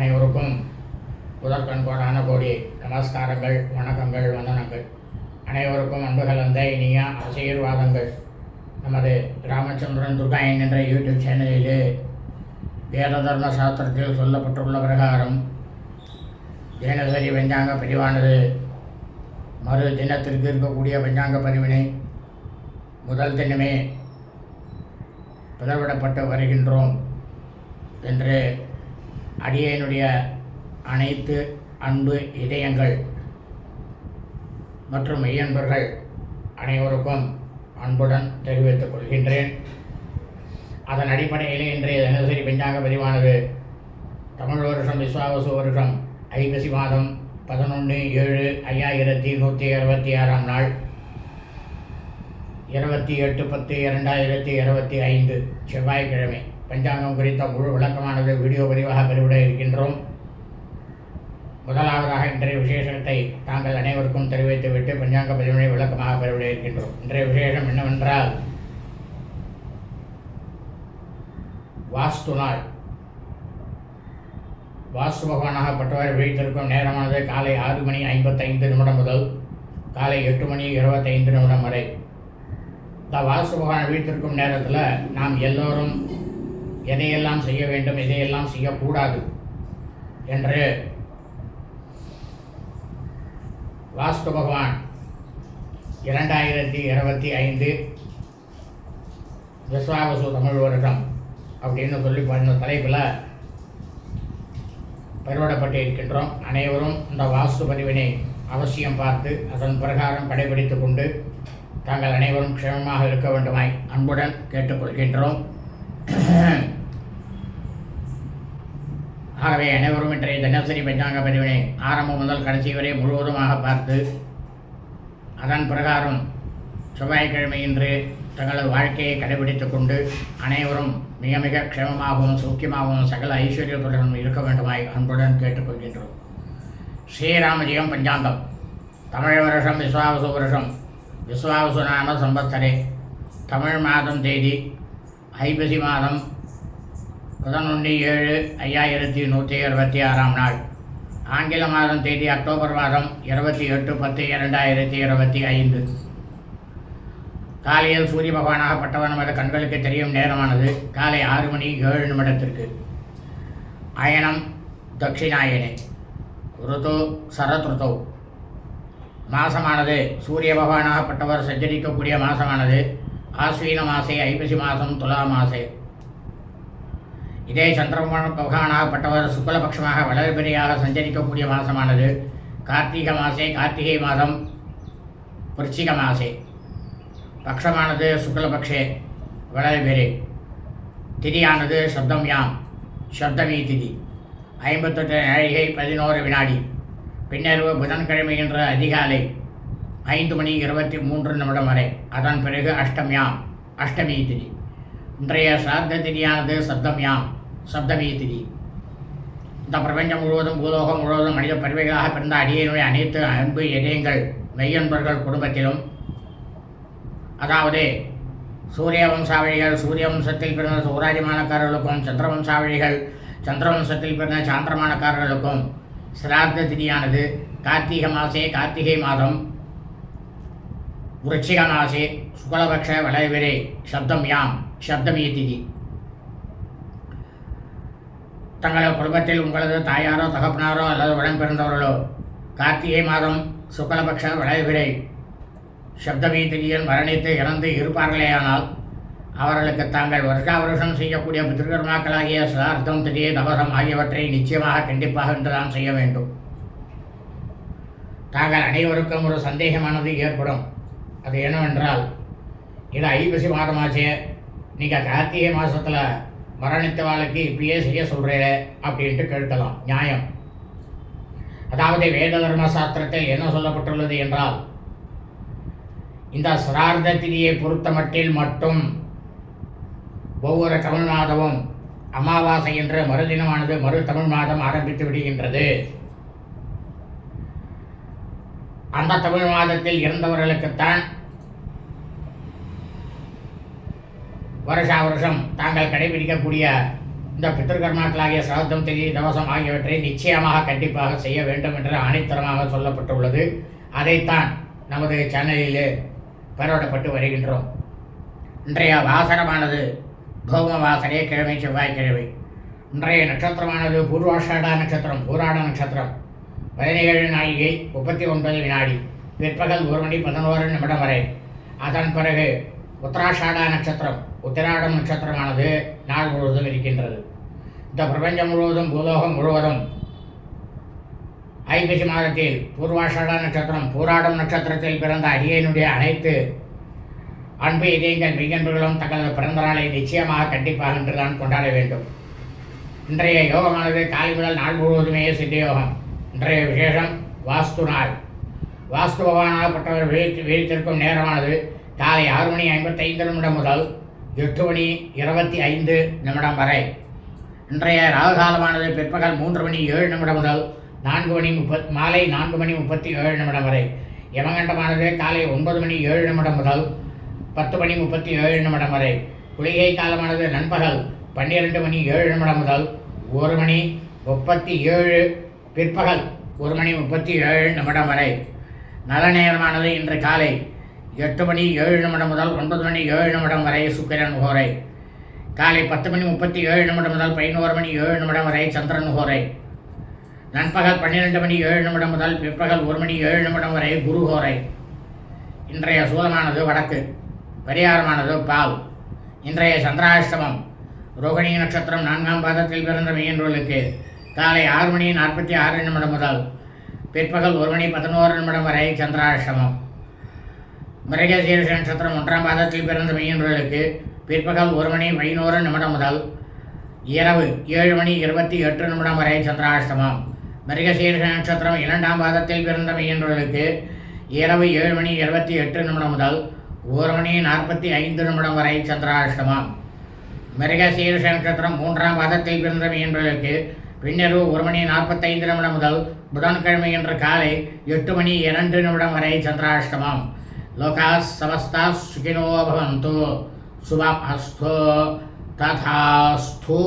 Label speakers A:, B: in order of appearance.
A: அனைவருக்கும் முதற்கண் கோடி நமஸ்காரங்கள் வணக்கங்கள் வந்தனங்கள். அனைவருக்கும் அன்பு கலந்த இனிய ஆசீர்வாதங்கள். நமது ராமச்சந்திரன் துர்காயன் என்ற யூடியூப் சேனலிலே வேத தர்ம சாஸ்திரத்தில் சொல்லப்பட்டுள்ள பிரகாரம் தினசரி பஞ்சாங்க பிரிவானது மறு தினத்திற்கு இருக்கக்கூடிய பஞ்சாங்க பதிவினை முதல் தினமே பிளவிடப்பட்டு வருகின்றோம் என்று அடியனுடைய அனைத்து அன்பு இதயங்கள் மற்றும் மெய்யன்பர்கள் அனைவருக்கும் அன்புடன் தெரிவித்துக் கொள்கின்றேன். அதன் அடிப்படையிலே இன்றைய தினசரி பஞ்சாங்க பதிவானது தமிழ் வருஷம் விஸ்வாவசு வருஷம் ஐப்பசி மாதம் பதினொன்று ஏழு ஐயாயிரத்தி நூற்றி அறுபத்தி ஆறாம் நாள். இருபத்தி எட்டு பத்து இரண்டாயிரத்தி இருபத்தி ஐந்து செவ்வாய்க்கிழமை. பஞ்சாங்கம் குறித்த முழு விளக்கமானது வீடியோ பதிவாக பெருவிட இருக்கின்றோம். முதலாவதாக இன்றைய விசேஷத்தை தாங்கள் அனைவருக்கும் தெரிவித்துவிட்டு பஞ்சாங்க பதிவினை விளக்கமாக பெருவிட இருக்கின்றோம். இன்றைய விசேஷம் என்னவென்றால் வாஸ்து நாள். வாஸ்து பகவானாகப்பட்டவர் விழித்திருக்கும் நேரமானது காலை ஆறு மணி ஐம்பத்தைந்து நிமிடம் முதல் காலை எட்டு மணி இருபத்தைந்து நிமிடம் வரை. இந்த வாஸ்து பகவான் வீழ்த்திருக்கும் நேரத்தில் நாம் எல்லோரும் எதையெல்லாம் செய்ய வேண்டும் எதையெல்லாம் செய்யக்கூடாது என்று வாஸ்து பகவான் இரண்டாயிரத்தி இருபத்தி ஐந்து விஸ்வாவசு தமிழ் வருடம் அப்படின்னு சொல்லி பண்ண தலைப்பில் பெருவிடப்பட்டு இருக்கின்றோம் அனைவரும் இந்த வாஸ்து பதிவினை அவசியம் பார்த்து அதன் பிரகாரம் கடைபிடித்து கொண்டு தாங்கள் அனைவரும் க்ஷேமமாக இருக்க வேண்டுமாய் அன்புடன் கேட்டுக்கொள்கின்றோம். ஆகவே அனைவரும் இன்றைய தினசரி பஞ்சாங்க பதிவினை ஆரம்பம் முதல் கடைசி வரை முழுவதுமாக பார்த்து அதன் பிரகாரம் செவ்வாய்க்கிழமை இன்று தங்களது வாழ்க்கையை கடைபிடித்துக் கொண்டு அனைவரும் மிக மிக க்ஷேமமாகவும் சௌக்கியமாகவும் சகல ஐஸ்வர்யத்துடன் இருக்க வேண்டுமாய் அன்புடன் கேட்டுக்கொள்கின்றோம். ஸ்ரீராமஜியம் பஞ்சாங்கம். தமிழ் வருஷம் விஸ்வாவசு வருஷம். விஸ்வாவசு நாம சம்பத்தரே. தமிழ் மாதம் தேதி ஐப்பசி மாதம் பதினொன்று ஏழு ஐயாயிரத்தி நூற்றி இருபத்தி ஆறாம் நாள். ஆங்கில மாதம் தேதி அக்டோபர் மாதம் இருபத்தி எட்டு பத்து இரண்டாயிரத்தி இருபத்தி ஐந்து. காலையில் சூரிய பகவானாகப்பட்டவர் நமது கண்களுக்கு தெரியும் நேரமானது காலை ஆறு மணி ஏழு நிமிடத்திற்கு. அயனம் தட்சிணாயனே ருது சரத் ருதோ மாசமானது சூரிய பகவானாகப்பட்டவர் சஞ்சரிக்கக்கூடிய மாசமானது ஆஸ்வீன மாசே ஐப்பசி மாதம் துலா மாசே இதே சந்திரமண பகவானாகப்பட்டவர் சுக்லபக்ஷமாக வளர்பிரியாக சஞ்சரிக்கக்கூடிய மாசமானது. கார்த்திகை மாசே கார்த்திகை மாதம் விருச்சிக மாசே. பக்ஷமானது சுக்லபக்ஷே வளர்பிரி திதியானது சப்தம் யாம் சப்தமி திதி. ஐம்பத்தெட்டு நாழிகை பதினோரு வினாடி. பின்னர்வு புதன்கிழமை என்ற அதிகாலை. ஐந்து மணி இருபத்தி மூன்று நிமிடம் வரை. அதன் பிறகு அஷ்டமியாம் அஷ்டமி திதி. இன்றைய சார்த்த திதியானது சப்தம்யாம் சப்தமி திதி. இந்த பிரபஞ்சம் முழுவதும் பூலோகம் முழுவதும் மனித பறவைகளாக பிறந்த அடியனுடைய அனைத்து அன்பு இதயங்கள் மெய்யன்பர்கள் குடும்பத்திலும் அதாவது சூரிய வம்சாவழிகள் சூரிய வம்சத்தில் பிறந்த சூராஜமானக்காரர்களுக்கும் சந்திர வம்சாவழிகள் சந்திர வம்சத்தில் பிறந்த சாந்திரமானக்காரர்களுக்கும் சிரார்த்த திதியானது கார்த்திகை மாசே கார்த்திகை மாதம் விருச்சிக சுகலபக்ஷ வளைவிரே சப்தம் யாம் சப்தமி திதி தங்களது குடும்பத்தில் உங்களது தாயாரோ தகப்பனாரோ அல்லது உடன் பிறந்தவர்களோ கார்த்திகை மாதம் சுக்லபக்ஷ வளவிரை சப்தமி மரணித்து இறந்து இருப்பார்களேயானால் அவர்களுக்கு தாங்கள் வருஷா வருஷம் செய்யக்கூடிய பிதிருக்கர்மாக்களாகிய சிரார்த்தம் திரிய தபசம் ஆகியவற்றை நிச்சயமாக கண்டிப்பாக என்றுதான் செய்ய வேண்டும். தாங்கள் அனைவருக்கும் ஒரு சந்தேகமானது ஏற்படும். அது என்னவென்றால் இது ஐப்பசி மாதமாச்சே. நீங்கள் கார்த்திகை மாதத்தில் மரணித்தவாளுக்கு இப்படியே செய்ய சொல்கிறே அப்படின்ட்டு கேட்கலாம். நியாயம். அதாவது வேத தர்ம சாஸ்திரத்தில் என்ன சொல்லப்பட்டுள்ளது என்றால் இந்த சிரார்த்த திதியை பொறுத்தமட்டில் மட்டும் ஒவ்வொரு தமிழ் மாதமும் அமாவாசை என்ற மறுதினமானது மறு தமிழ் மாதம் ஆரம்பித்து விடுகின்றது. அந்த தமிழ் மாதத்தில் இறந்தவர்களுக்குத்தான் வருஷா வருஷம் தாங்கள் கடைபிடிக்கக்கூடிய இந்த பித்திருக்கர்மாக்களாகிய சிராத்தம் திதி தவசம் ஆகியவற்றை நிச்சயமாக கண்டிப்பாக செய்ய வேண்டும் என்று ஆணைத்தரமாக சொல்லப்பட்டுள்ளது. அதைத்தான் நமது சேனலில் பெறவிடப்பட்டு வருகின்றோம். இன்றைய வாசனமானது பௌம வாசனே கிழமை செவ்வாய்க்கிழமை. இன்றைய நட்சத்திரமானது பூர்வாஷாடா நட்சத்திரம் பூராட நட்சத்திரம். பதினேழு நாழிகை முப்பத்தி ஒன்பது வினாடி. பிற்பகல் ஒரு மணி பதினோரு நிமிடம் வரை. அதன் பிறகு உத்தராஷாடா நட்சத்திரம் உத்திராடம் நட்சத்திரமானது நாள் முழுவதும் இருக்கின்றது. இந்த பிரபஞ்சம் முழுவதும் பூலோகம் முழுவதும் ஐப்பசி மாதத்தில் பூர்வாஷாடா நட்சத்திரம் பூராடம் நட்சத்திரத்தில் பிறந்த அடியனுடைய அனைத்து அன்பு இதயங்கள் மெய்யன்பர்களும் தங்களது பிறந்த நாளை நிச்சயமாக கண்டிப்பாக என்று தான் கொண்டாட வேண்டும். இன்றைய யோகமானது காலை முதல் நாள் முழுவதுமே சித்த யோகம். இன்றைய விசேஷம் வாஸ்து நாள். வாஸ்து பகவானாகப்பட்டவர் விழித்து விழித்திருக்கும் நேரமானது காலை ஆறு மணி ஐம்பத்தைந்து நிமிடம் முதல் எட்டு மணி இருபத்தி ஐந்து நிமிடம் வரை. இன்றைய ராகுகாலமானது பிற்பகல் மூன்று மணி ஏழு நிமிடம் முதல் நான்கு மணி முப்பத் மாலை நான்கு மணி முப்பத்தி ஏழு நிமிடம் வரை. யமகண்டமானது காலை ஒன்பது மணி ஏழு நிமிடம் முதல் பத்து மணி முப்பத்தி ஏழு நிமிடம் வரை. குளிகை காலமானது நண்பகல் பன்னிரெண்டு மணி ஏழு நிமிடம் முதல் ஒரு மணி முப்பத்தி ஏழு பிற்பகல் ஒரு மணி முப்பத்தி ஏழு நிமிடம் வரை. நல்ல நேரமானது இன்று காலை எட்டு மணி ஏழு நிமிடம் முதல் ஒன்பது மணி ஏழு நிமிடம் வரை சுக்கிரன் ஹோரை காலை பத்து மணி முப்பத்தி ஏழு நிமிடம் முதல் பதினோரு மணி ஏழு நிமிடம் வரை சந்திரன் ஹோரை நண்பகல் பன்னிரெண்டு மணி ஏழு நிமிடம் முதல் பிற்பகல் ஒரு மணி ஏழு நிமிடம் வரை குரு ஹோரை இன்றைய சூலமானது வடக்கு பரிகாரமானது பால். இன்றைய சந்திராஷ்டமம் ரோகிணி நட்சத்திரம் நான்காம் பாதத்தில் பிறந்த மெய்யன்பர்களுக்கு காலை ஆறு மணி நாற்பத்தி ஆறு நிமிடம் முதல் பிற்பகல் ஒரு மணி பதினோரு நிமிடம் வரை சந்திராஷ்டமம். மிருகசீர்ஷ நட்சத்திரம் ஒன்றாம் பாதத்தில் பிறந்த மெய்யன்பர்களுக்கு பிற்பகல் ஒரு மணி பதினோரு நிமிடம் முதல் இரவு ஏழு மணி இருபத்தி எட்டு நிமிடம் வரை சந்திராஷ்டமம். மிருகசீர்ஷ நட்சத்திரம் இரண்டாம் பாதத்தில் பிறந்த மெய்யன்பர்களுக்கு இரவு ஏழு மணி இருபத்தி எட்டு நிமிடம் முதல் ஒரு மணி நாற்பத்தி ஐந்து நிமிடம் வரை சந்திராஷ்டமம். மிருகசீர்ஷ நட்சத்திரம் மூன்றாம் பாதத்தில் பிறந்த மெய்யன்பர்களுக்கு பின்னரவு ஒரு மணி நாற்பத்தைந்து நிமிடம் முதல் புதன்கிழமை என்ற காலை எட்டு மணி இரண்டு நிமிடம் வரை சந்திராஷ்டமம். லோகா சமஸ்தா சுகினோ பவந்தோ. சுபம் அஸ்து. ததாஸ்து.